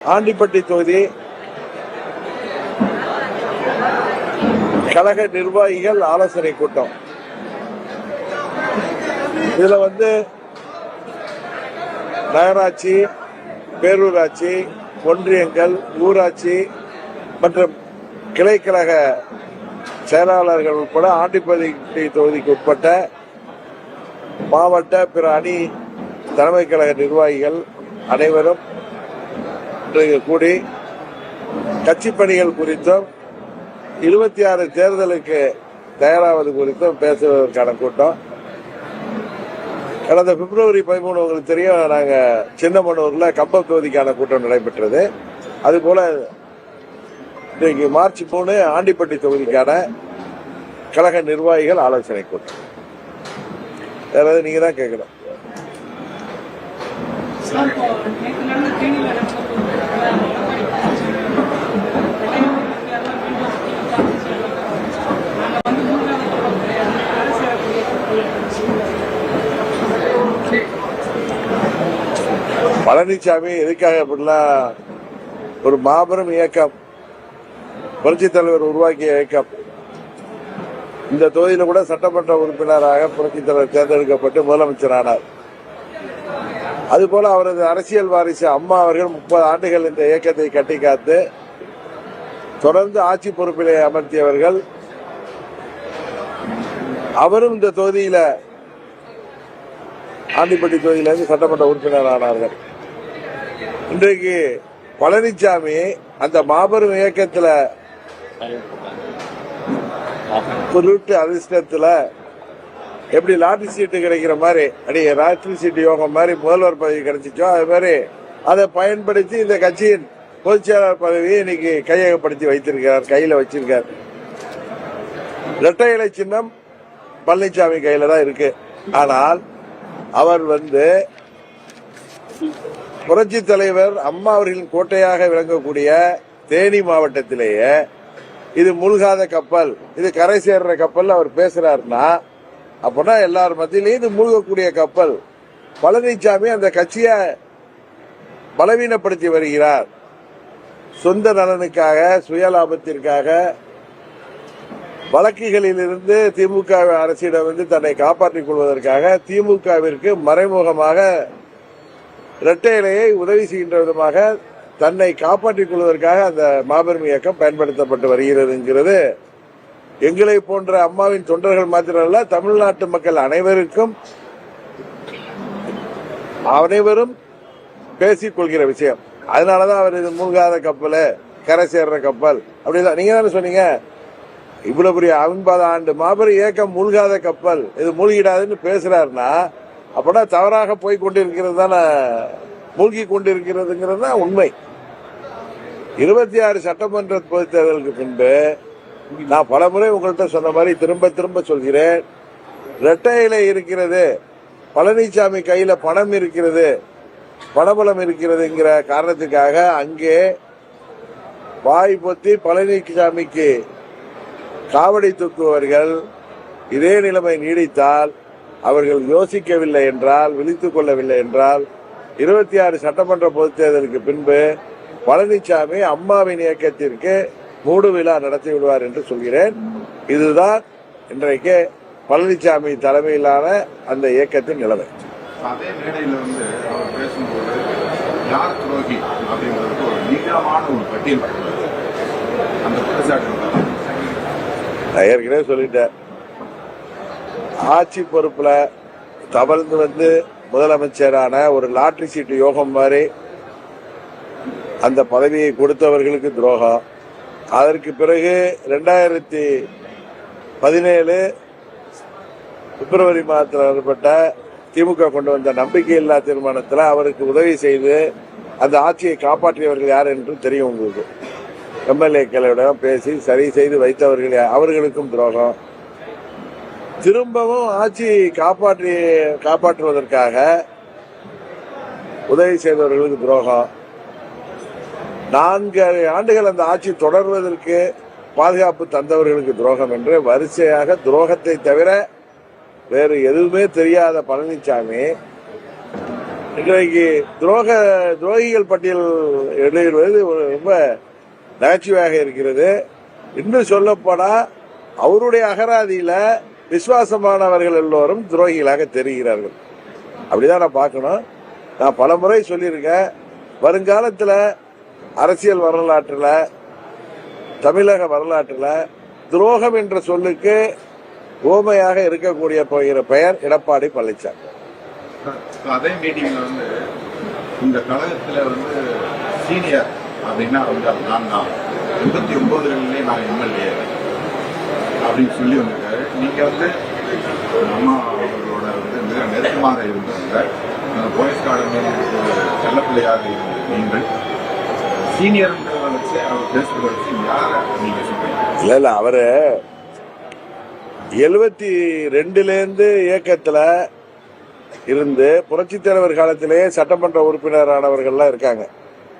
ஆண்டிப்பட்டி தொகுதி கழக நிர்வாகிகள் ஆலோசனை கூட்டம். இதுல வந்து நகராட்சி பேரூராட்சி ஒன்றியங்கள் ஊராட்சி மற்றும் கிளைக்கழக செயலாளர்கள் உட்பட ஆண்டிப்பட்டி தொகுதிக்கு உட்பட்ட மாவட்ட பிற அணி தலைமை கழக நிர்வாகிகள் அனைவரும் இன்றைக்கு கூடி கட்சி பணிகள் குறித்தும் இருபத்தி ஆறு தேர்தலுக்கு தயாராவது குறித்தும் பேசுவதற்கான கூட்டம். கடந்த பிப்ரவரி பதிமூணு உங்களுக்கு தெரியும் நாங்கள் சின்னமனூர்ல கம்பம் தொகுதிக்கான கூட்டம் நடைபெற்றது. அதுபோல இன்றைக்கு மார்ச் மூணு ஆண்டிப்பட்டி தொகுதிக்கான கழக நிர்வாகிகள் ஆலோசனை கூட்டம். வேற நீங்கள் நீங்க தான் கேட்கணும் சார், இப்போ நேத்து நடந்த தேனியில நடந்த கூட்டத்துல நாங்க வந்து மூன்றாவது கூட்டம் கிடையாது. அரசியல் பழனிசாமி எதுக்காக அப்படின்னா ஒரு மாபெரும் இயக்கம் புரட்சி தலைவர் உருவாக்கிய இயக்கம். இந்த தொகுதியில கூட சட்டமன்ற உறுப்பினராக புரட்சி தலைவர் தேர்ந்தெடுக்கப்பட்டு முதலமைச்சர் ஆனார் அதுபோல அவரது அரசியல் வாரிசு அம்மா அவர்கள் முப்பது ஆண்டுகள் இந்த இயக்கத்தை கட்டி காத்து தொடர்ந்து ஆட்சி பொறுப்பிலே அமர்த்தியவர்கள். அவரும் இந்த தொகுதியில ஆண்டிப்பட்டி தொகுதியிலிருந்து சட்டமன்ற உறுப்பினர் ஆனார்கள் இன்றைக்கு பழனிசாமி அந்த மாபெரும் இயக்கத்துல பொருட்டு அதிர்ஷ்டத்துல எப்படி லாட்டரி சீட்டு கிடைக்கிற மாதிரி அடி லாட்டரி சீட்டு யோகம் மாதிரி முதல்வர் பதவி கிடைச்சிச்சோ அது மாதிரி அதை பயன்படுத்தி இந்த கட்சியின் பொதுச் செயலாளர் பதவியை இன்னைக்கு கையகப்படுத்தி வைத்திருக்கிறார் கையில வச்சிருக்கார். இரட்டை இலை சின்னம் பழனிசாமி கையில தான் இருக்கு. ஆனால் அவர் வந்து புரட்சி தலைவர் அம்மா அவர்களின் கோட்டையாக விளங்கக்கூடிய தேனி மாவட்டத்திலேயே இது மூழ்காத கப்பல் இது கரை சேர்ற கப்பல் அவர் பேசுறாருன்னா அப்படின்னா எல்லார் மத்தியிலையும் இது மூழ்கக்கூடிய கப்பல். பழனிசாமி அந்த கட்சியை பலவீனப்படுத்தி வருகிறார். சொந்த நலனுக்காக சுயலாபத்திற்காக வழக்குகளில் இருந்து திமுக அரசிடம் வந்து தன்னை காப்பாற்றிக் கொள்வதற்காக திமுகவிற்கு மறைமுகமாக இரட்டை இலையை உதவி செய்கின்ற விதமாக தன்னை காப்பாற்றிக் கொள்வதற்காக அந்த மாபெரும் இயக்கம் பயன்படுத்தப்பட்டு வருகிறதுங்கிறது. எங்களை போன்ற அம்மாவின் தொண்டர்கள் மாத்திரமல்ல தமிழ்நாட்டு மக்கள் அனைவருக்கும் அனைவரும் பேசிக் கொள்கிற விஷயம். அதனாலதான் அவர் இது மூழ்காத கப்பல் கரை சேர்ற கப்பல். அப்படிதான். நீங்க தானே சொன்னீங்க? இவ்வளவு பெரிய ஐம்பது ஆண்டு. மாபெரும் இயக்கம் மூழ்காத கப்பல். இது மூழ்கிடாதுன்னு பேசுறாருன்னா அப்படின்னா தவறாக போய் கொண்டிருக்கிறது தானே மூழ்கி கொண்டிருக்கிறதுங்கிறது தான் உண்மை. இருபத்தி ஆறு சட்டமன்ற பொதுத் தேர்தலுக்கு பின்பு நான் பலமுறை உங்கள்கிட்ட சொன்ன மாதிரி திரும்ப திரும்ப சொல்கிறேன். ரெட்டையில இருக்கிறது பழனிசாமி கையில பணம் இருக்கிறது பணபலம் இருக்கிறதுங்கிற காரணத்துக்காக அங்கே வாய் பொத்தி பழனிசாமிக்கு காவடி தூக்குவர்கள் இதே நிலைமை நீடித்தால் அவர்கள் யோசிக்கவில்லை என்றால் விழித்துக் கொள்ளவில்லை என்றால் இருபத்தி ஆறு சட்டமன்ற பொதுத் தேர்தலுக்கு பின்பு பழனிசாமி அம்மாவின் இயக்கத்திற்கு மூடு விழா நடத்தி விடுவார் என்று சொல்கிறேன். இதுதான் இன்றைக்கு பழனிசாமி தலைமையிலான அந்த இயக்கத்தின் நிலைமை. அதே மேடையில் வந்து அவர் பேசும்போது யார் துரோகி? அப்படிங்கிறதுக்கு ஒரு நீளமான ஒரு பட்டியல். அந்த குற்றச்சாட்டு ஏற்கனவே சொல்லிட்டேன். ஆட்சி பொறுப்புல தவழ்ந்து வந்து முதலமைச்சரான ஒரு லாட்ரி சீட்டு யோகம் மாதிரி அந்த பதவியை கொடுத்தவர்களுக்கு துரோகம். அதற்கு பிறகு ரெண்டாயிரத்தி பதினேழு பிப்ரவரி மாதத்தில் ஏற்பட்ட திமுக கொண்டு வந்த நம்பிக்கையில்லா தீர்மானத்தில் அவருக்கு உதவி செய்து அந்த ஆட்சியை காப்பாற்றியவர்கள் யார் என்று தெரியும் உங்களுக்கு. எம்எல்ஏக்களிடம் பேசி சரி செய்து வைத்தவர்கள் அவர்களுக்கும் துரோகம். திரும்பவும் ஆட்சியை காப்பாற்றி காப்பாற்றுவதற்காக உதவி செய்தவர்களுக்கு துரோகம். நான்கு ஆண்டுகள் அந்த ஆட்சி தொடர்வதற்கு பாதுகாப்பு தந்தவர்களுக்கு துரோகம் என்று வரிசையாக துரோகத்தை தவிர வேறு எதுவுமே தெரியாத பழனிசாமி இன்றைக்கு துரோக துரோகிகள் பட்டியல் எழுதுவது ரொம்ப நகைச்சுவையாக இருக்கிறது. இன்னும் சொல்லப்போனா அவருடைய அகராதியில விசுவாசமானவர்கள் எல்லோரும் துரோகிகளாக தெரிகிறார்கள். அப்படிதான் நான் பார்க்கணும். நான் பல முறை சொல்லியிருக்கேன். வருங்காலத்தில் அரசியல் வரலாற்றில் தமிழக வரலாற்றில் துரோகம் என்ற சொல்லுக்கு ஓமையாக இருக்கக்கூடிய போகிற பெயர் எடப்பாடி பழனிசாமி. அதே மீட்டிங்ல வந்து இந்த கழகத்துல வந்து சீனியர் அப்படின்னா வந்து நான் தான். எண்பத்தி ஒன்பதுகளிலே நான் எம்எல்ஏ அப்படின்னு சொல்லி வந்திருக்காரு. நீங்கள் வந்து அம்மா அவர்களோட வந்து மிக நெருக்கமாக இருந்தவங்க போயஸ் கார்டன் செல்லப்பிள்ளையாக இருந்த நீங்கள் சீனியர்ன்றதை வச்சு அவர் பேசுறத வச்சு யாரை நீங்கள் சொல்றீங்க? இல்லை இல்ல அவரு எழுபத்தி ரெண்டுலேருந்து இயக்கத்தில் இருந்து புரட்சி தலைவர் காலத்திலேயே சட்டமன்ற உறுப்பினரானவர்கள்லாம் இருக்காங்க.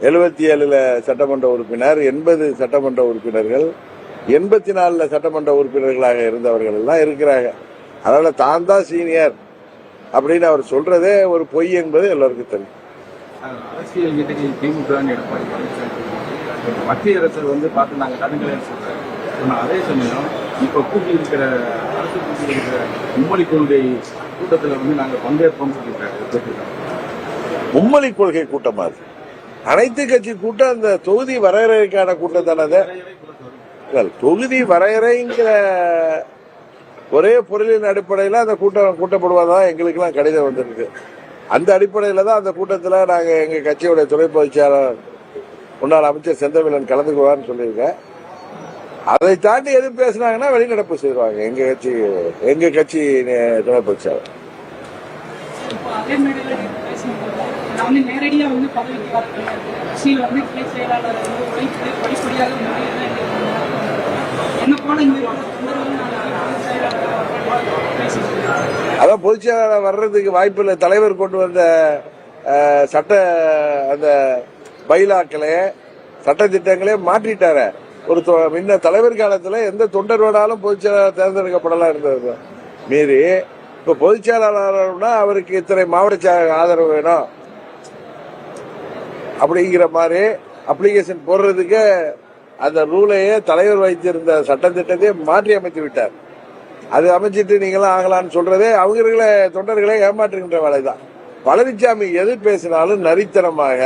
எழுபத்தி ஏழுல சட்டமன்ற உறுப்பினர் எண்பது சட்டமன்ற உறுப்பினர்கள் எண்பத்தி நாலுல சட்டமன்ற உறுப்பினர்களாக இருந்தவர்கள் எல்லாம் இருக்கிறாங்க. அதனால தான் தான் சீனியர் அப்படின்னு அவர் சொல்றதே ஒரு பொய் என்பது எல்லாருக்கும் தெரியும். அரசியல் எதிரி திமுக மத்திய அரசு வந்து பார்த்து நாங்கள் தடுக்கலைன்னு சொல்றாரு. ஆனால் அதே சமயம் இப்போ கூட்டி இருக்கிற அரசு கூட்டி இருக்கிற மும்மொழி கொள்கை கூட்டத்தில் வந்து நாங்கள் பங்கேற்போம் மும்மொழி கொள்கை கூட்டம் அது. அனைத்து கட்சி கூட்டம் அந்த தொகுதி வரையறைக்கான கூட்டம் தானே தொகுதி வரையறைங்கிற ஒரே பொருளின் அடிப்படையில் அந்த கூட்டம் கூட்டப்படுவதா எங்களுக்கெல்லாம் கடிதம் வந்திருக்கு. அந்த அடிப்படையில் தான் அந்த கூட்டத்தில் நாங்கள் எங்கள் கட்சியுடைய துணை பயிற்சியாளர் முன்னாள் அமைச்சர் செந்தமிழன் கலந்துக்குவார்னு சொல்லியிருக்கேன். அதை தாண்டி எது பேசினாங்கன்னா வெளிநடப்பு செய்வாங்க. எங்க கட்சி எங்க கட்சி துணை பயிற்சியாளர் நேரடியாக வந்து பதவிக்கு கட்சியில் வந்து கிளை செயலாளர் வந்து படிப்படியாக முன்னேறி என்ன போல இந்த மாதிரி தொண்டர்கள் நான் கிளை செயலாளர் பேசிட்டு அதான் பொதுச் செயலாளர் வர்றதுக்கு வாய்ப்பு இல்லை. தலைவர் கொண்டு வந்த சட்ட அந்த பைலாக்களே சட்ட திட்டங்களே மாற்றிட்டாரு. ஒரு தொ- முன்ன தலைவர் காலத்துல எந்த தொண்டர் பொதுச் செயலாளர் தேர்ந்தெடுக்கப்படலாம் இருந்தது. மீறி இப்ப பொதுச் செயலாளர்னா அவருக்கு இத்தனை மாவட்ட ஆதரவு வேணும். அப்படிங்கிற மாதிரி அப்ளிகேஷன் போடுறதுக்கு அந்த ரூலையே தலைவர் வைத்திருந்த சட்ட திட்டத்தை மாற்றி அமைத்து விட்டார். அது அமைச்சிட்டு நீங்களாம் ஆகலான்னு சொல்றதே அவங்களே தொண்டர்களை ஏமாற்றுகின்ற வேலைதான். பழனிசாமி எது பேசினாலும் நரித்தனமாக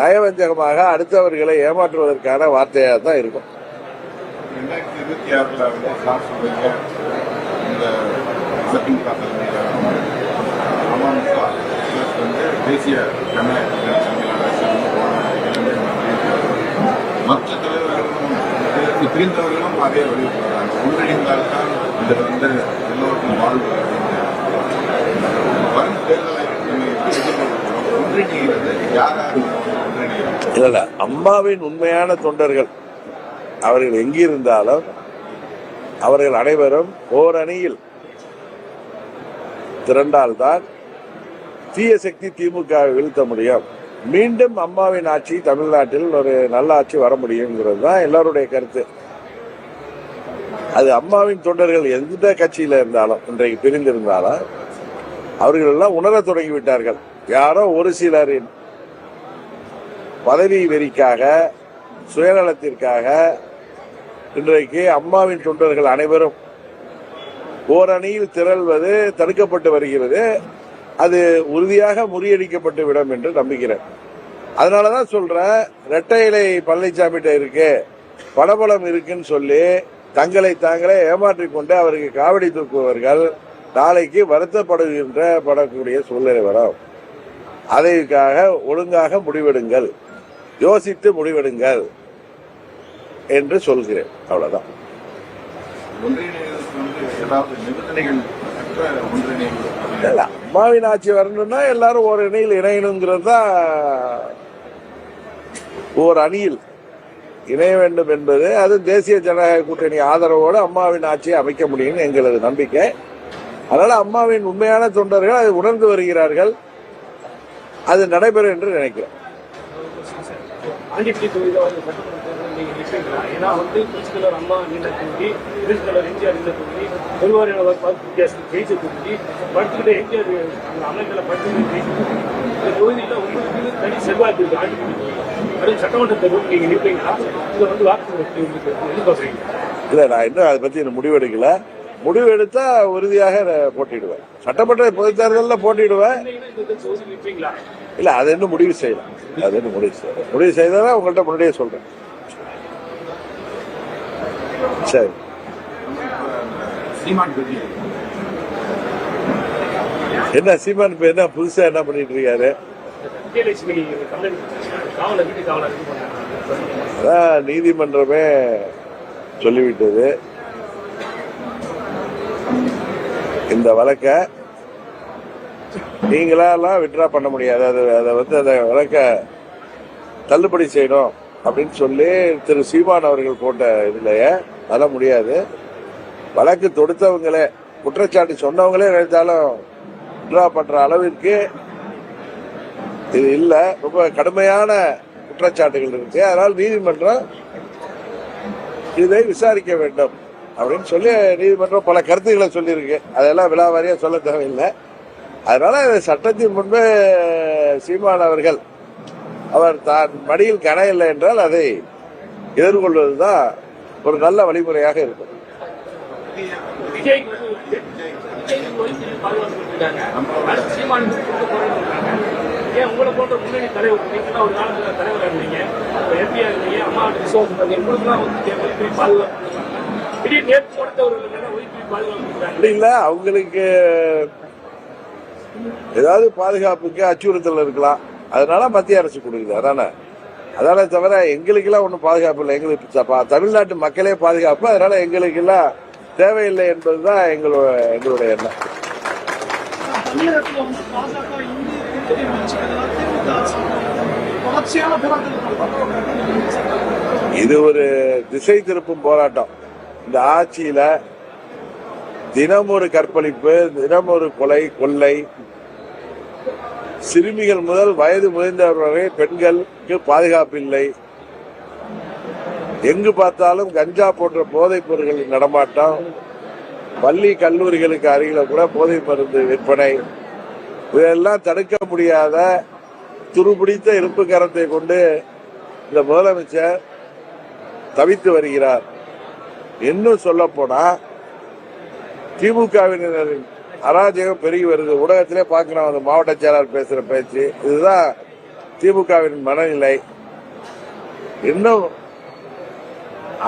தயவஞ்சகமாக அடுத்தவர்களை ஏமாற்றுவதற்கான வார்த்தையாக தான் இருக்கும். ரெண்டாயிரத்தி இருபத்தி ஆறுல வந்து சார் சொல்றீங்க இந்த வந்து தேசிய ஜனநாயக மற்ற பிரிந்தவர்களும் அதே வழியில் போகிறாங்க ஒன்றிணைந்தால்தான் இது வந்து எல்லோருக்கும் வாழ்வு வரும் தேர்தலை ஒன்றிணைகிறது யாராக இல்ல இல்ல. அம்மாவின் உண்மையான தொண்டர்கள் அவர்கள் எங்கிருந்தாலும் அவர்கள் அனைவரும் ஓர் அணியில் திரண்டால்தான் தீய சக்தி திமுகவை வீழ்த்த முடியும். மீண்டும் அம்மாவின் ஆட்சி தமிழ்நாட்டில் ஒரு நல்ல ஆட்சி வர முடியுங்கிறது தான் எல்லாருடைய கருத்து. அது அம்மாவின் தொண்டர்கள் எந்த கட்சியில இருந்தாலும் இன்றைக்கு பிரிந்திருந்தாலும் அவர்கள் எல்லாம் உணர தொடங்கிவிட்டார்கள். யாரோ ஒரு சிலரின் பதவி வெறிக்காக சுயநலத்திற்காக இன்றைக்கு அம்மாவின் தொண்டர்கள் அனைவரும் ஓரணியில் திரள்வது தடுக்கப்பட்டு வருகிறது. அது உறுதியாக முறியடிக்கப்பட்டு விடும் என்று நம்புகிறேன். அதனாலதான் சொல்றேன் இரட்டை இலை பழனிசாமி இருக்கு பணபலம் இருக்குன்னு சொல்லி தங்களை தாங்களே ஏமாற்றிக் கொண்டு அவருக்கு காவடி தூக்குபவர்கள் நாளைக்கு வருத்தப்படுகின்ற படக்கூடிய சூழ்நிலை வரும். அதற்காக ஒழுங்காக முடிவெடுங்கள். யோசித்து முடிவெடுங்கள் என்று சொல்கிறேன். அவ்வளவுதான். அம்மாவின் ஆட்சி வரணும்னா எல்லாரும் ஒரு இணையில் இணையணுங்கிறது தான் ஒரு அணியில். இணைய வேண்டும் என்பது அது தேசிய ஜனநாயக கூட்டணி ஆதரவோடு அம்மாவின் ஆட்சியை அமைக்க முடியும்னு எங்களது நம்பிக்கை. அதனால அம்மாவின் உண்மையான தொண்டர்கள் அதை உணர்ந்து வருகிறார்கள். அது நடைபெறும் என்று நினைக்கிறேன். வந்து ஏன்னா வந்து அம்மா தொகுதியில் உங்களுக்கு தனி செல்வாக்கு அது சட்டமன்ற தேர்தல் நீங்க நிற்பீங்களா இதில் வந்து வாக்கு எதிர்பார்க்குறீங்க இல்ல நான் இன்னும் அதை பத்தி இன்னும் முடிவு எடுக்கல முடிவு எடுத்தா உறுதியாக நான் போட்டியிடுவேன். சட்டமன்ற பொதுத் தேர்தலில் நிற்பீங்களா இல்ல அது இன்னும் முடிவு செய்யலாம். அது இன்னும் முடிவு செய்யலாம். முடிவு செய்தா உங்கள்கிட்ட முன்னாடியே சொல்றேன். சரி. பற்றி. என்ன சீமான் இப்ப என்ன புதுசா என்ன பண்ணிட்டு இருக்காரு? அதான் நீதிமன்றமே சொல்லிவிட்டது. இந்த வழக்க நீங்களாலாம் விட்ரா பண்ண முடியாது. அது அதை வந்து அந்த வழக்க தள்ளுபடி செய்யணும் அப்படின்னு சொல்லி திரு சீமான் அவர்கள் போட்ட இதுலயே அதெல்லாம் முடியாது. வழக்கு தொடுத்தவங்களே குற்றச்சாட்டு சொன்னவங்களே நினைத்தாலும் விட்ரா பண்ற அளவிற்கு இது இல்ல. ரொம்ப கடுமையான குற்றச்சாட்டுகள் இருக்கு. அதனால் நீதிமன்றம் இதை விசாரிக்க வேண்டும் அப்படின்னு சொல்லி நீதிமன்றம் பல கருத்துக்களை சொல்லியிருக்கு. அதெல்லாம் விழாவாரியா சொல்ல தேவையில்லை. அதனால இந்த சட்டத்தின் முன்பு சீமான் அவர்கள் அவர் தான் மடியில் கன இல்லை என்றால் அதை எதிர்கொள்வதுதான் ஒரு நல்ல வழிமுறையாக இருக்கும். விஜய் ஏன் உங்களை போன்ற முன்னணி தலைவர் நீங்களாம் ஒரு காலத்துல தலைவராக இருந்தீங்க எம்பியா இருந்தீங்க அம்மா விசுவாசம் பண்ணீங்க உங்களுக்குலாம் வந்து ஒதுக்கி பாதுகாப்பு கொடுக்குறாங்க திடீர் நேற்று கொடுத்தவர்களுக்கு என்ன ஒதுக்கி பாதுகாப்பு கொடுக்குறாங்க. அப்படி இல்ல அவங்களுக்கு ஏதாவது பாதுகாப்புக்கு அச்சுறுத்தல் இருக்கலாம். அதனால மத்திய அரசு கொடுக்குது அதானே? அதானே தவிர எங்களுக்கெல்லாம் ஒன்றும் பாதுகாப்பு இல்லை. எங்களுக்கு தமிழ்நாட்டு மக்களே பாதுகாப்பு அதனால எங்களுக்கெல்லாம் தேவையில்லை என்பதுதான் எங்களோட எங்களுடைய எண்ணம். இது ஒரு திசை திருப்பும் போராட்டம். இந்த ஆட்சியில தினம் ஒரு கற்பழிப்பு தினம் ஒரு கொலை கொள்ளை. சிறுமிகள் முதல் வயது முதிர்ந்தவர் வரை பெண்களுக்கு பாதுகாப்பு இல்லை. எங்கு பார்த்தாலும் கஞ்சா போன்ற போதைப் பொருட்களின் நடமாட்டம். பள்ளி கல்லூரிகளுக்கு அருகில கூட போதை மருந்து விற்பனை. இதெல்லாம் தடுக்க முடியாத துருபிடித்த இருப்பு கரத்தை கொண்டு இந்த முதலமைச்சர் தவித்து வருகிறார். இன்னும் சொல்ல போனா திமுகவினரின் அராஜகம் பெருகி வருது. ஊடகத்திலே பார்க்கிறோம் அந்த மாவட்ட செயலாளர் பேசுற பேச்சு. இதுதான் திமுகவின் மனநிலை. இன்னும்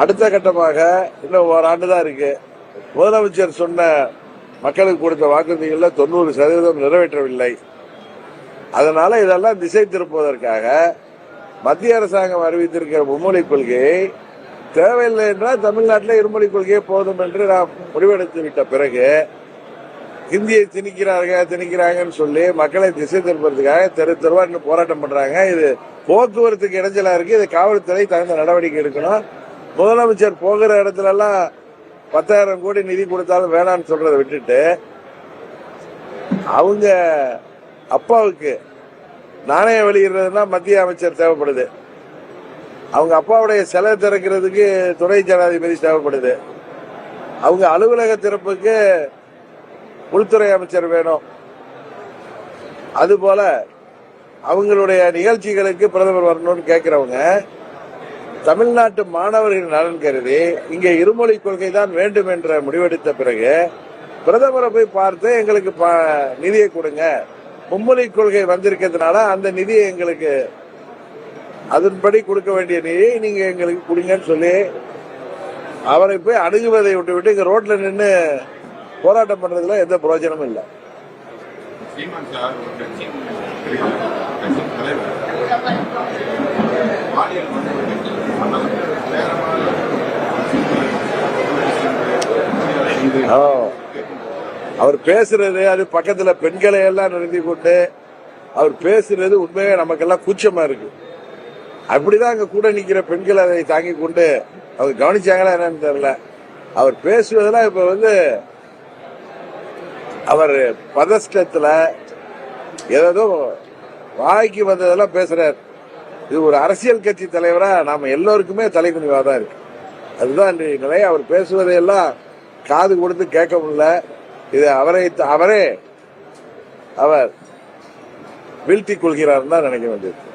அடுத்த கட்டமாக இன்னும் ஓராண்டு தான் இருக்கு. முதலமைச்சர் சொன்ன மக்களுக்கு கொடுத்த வாக்குறுதிகளில் தொண்ணூறு சதவீதம் நிறைவேற்றவில்லை. அதனால இதெல்லாம் திசை திருப்புவதற்காக மத்திய அரசாங்கம் அறிவித்திருக்கிற மும்மொழி கொள்கையை தேவையில்லை என்றால் தமிழ்நாட்டில் இருமொழி கொள்கையே போதும் என்று நாம் முடிவெடுத்து விட்ட பிறகு ஹிந்தியை திணிக்கிறார்கள் திணிக்கிறாங்கன்னு சொல்லி மக்களை திசை திருப்பதற்காக தெரு தெருவாட்டு இன்னும் போராட்டம் பண்றாங்க. இது போக்குவரத்துக்கு இடைஞ்சலா இருக்கு. இது காவல்துறை தகுந்த நடவடிக்கை எடுக்கணும். முதலமைச்சர் போகிற இடத்துல எல்லாம் பத்தாயிரம் கோடி நிதி கொடுத்தாலும் வேணாம்னு சொல்றதை விட்டுட்டு அவங்க அப்பாவுக்கு நாணயம் வெளியிடுறதுனா மத்திய அமைச்சர் தேவைப்படுது. அவங்க அப்பாவுடைய செலவு திறக்கிறதுக்கு துணை ஜனாதிபதி தேவைப்படுது. அவங்க அலுவலக திறப்புக்கு உள்துறை அமைச்சர் வேணும். அதுபோல அவங்களுடைய நிகழ்ச்சிகளுக்கு பிரதமர் வரணும்னு கேட்கிறவங்க தமிழ்நாட்டு மாணவர்கள் நலன் கருதி இங்கே இருமொழி கொள்கை தான் வேண்டும் என்ற முடிவெடுத்த பிறகு பிரதமரை போய் பார்த்து எங்களுக்கு ப- நிதியை கொடுங்க. மும்மொழி கொள்கை வந்திருக்கிறதுனால அந்த நிதியை எங்களுக்கு அதன்படி கொடுக்க வேண்டிய நிதியை நீங்க எங்களுக்கு கொடுங்கன்னு சொல்லி அவரை போய் அணுகுவதை விட்டு விட்டு இங்க ரோட்ல நின்று போராட்டம் பண்றதுல எந்த பிரயோஜனமும் இல்லை. தலைவர். ஆ. அவர் பேசுறது அது பக்கத்துல பெண்களை எல்லாம் நிறுத்தி கொண்டு அவர் பேசுறது உண்மையே நமக்கெல்லாம் கூச்சமா இருக்கு. அப்படிதான் அங்க கூட நிக்கிற பெண்கள் அதை தாங்கி கொண்டு அவங்க கவனிச்சாங்களா என்னன்னு தெரியல. அவர் பேசுவதெல்லாம் இப்ப வந்து அவர் பதஷ்டத்துல ஏதோ வாய்க்கு வந்ததெல்லாம் பேசுறாரு. இது ஒரு அரசியல் கட்சி தலைவரா நாம எல்லோருக்குமே தலைக்குனிவாக தான் இருக்கு. அதுதான் இன்றைய நிலை. அவர் பேசுவதையெல்லாம் காது கொடுத்து கேட்க முடியல. இது அவரை அவரே அவர் வீழ்த்திக் கொள்கிறார் தான் நினைக்க வேண்டியது.